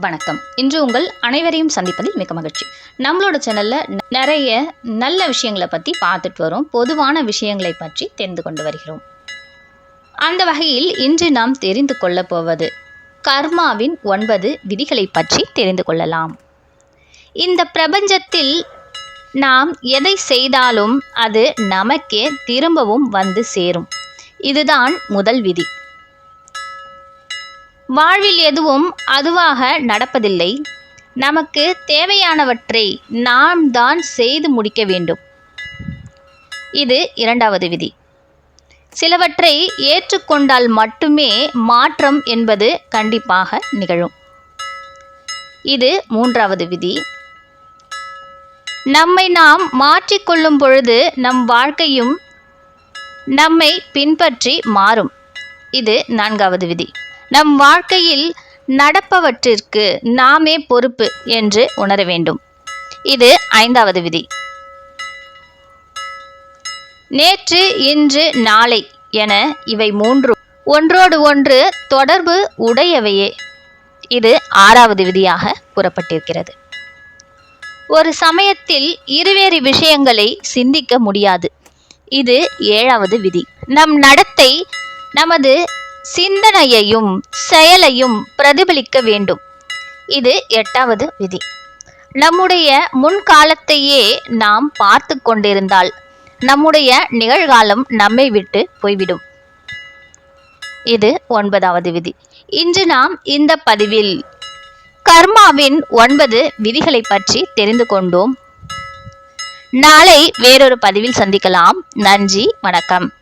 வணக்கம். இன்று உங்கள் அனைவரையும் சந்திப்பதில் மிக மகிழ்ச்சி. நம்மளோட சேனலில் நிறைய நல்ல விஷயங்களை பற்றி பார்த்துட்டு வரோம். பொதுவான விஷயங்களை பற்றி தெரிந்து கொண்டு வருகிறோம். அந்த வகையில் இன்று நாம் தெரிந்து கொள்ளப் போவது கர்மாவின் ஒன்பது விதிகளை பற்றி தெரிந்து கொள்ளலாம். இந்த பிரபஞ்சத்தில் நாம் எதை செய்தாலும் அது நமக்கே திரும்பவும் வந்து சேரும். இதுதான் முதல் விதி. வாழ்வில் எதுவும் அதுவாக நடப்பதில்லை. நமக்கு தேவையானவற்றை நாம் தான் செய்து முடிக்க வேண்டும். இது இரண்டாவது விதி. சிலவற்றை ஏற்றுக்கொண்டால் மட்டுமே மாற்றம் என்பது கண்டிப்பாக நிகழும். இது மூன்றாவது விதி. நம்மை நாம் மாற்றிக்கொள்ளும் பொழுது நம் வாழ்க்கையும் நம்மை பின்பற்றி மாறும். இது நான்காவது விதி. நம் வாழ்க்கையில் நடப்பவற்றிற்கு நாமே பொறுப்பு என்று உணர வேண்டும். இது ஐந்தாவது விதி. நேற்று இன்று நாளை என இவை மூன்று. ஒன்றோடு ஒன்று தொடர்பு உடையவையே. இது ஆறாவது விதியாக கூறப்பட்டிருக்கிறது. ஒரு சமயத்தில் இருவேறு விஷயங்களை சிந்திக்க முடியாது. இது ஏழாவது விதி. நம் நடத்தை நமது சிந்தனையையும் செயலையும் பிரதிபலிக்க வேண்டும். இது எட்டாவது விதி. நம்முடைய முன்காலத்தையே நாம் பார்த்து கொண்டிருந்தால் நம்முடைய நிகழ்காலம் நம்மை விட்டு போய்விடும். இது ஒன்பதாவது விதி. இன்று நாம் இந்த பதிவில் கர்மாவின் ஒன்பது விதிகளை பற்றி தெரிந்து கொண்டோம். நாளை வேறொரு பதிவில் சந்திக்கலாம். நன்றி வணக்கம்.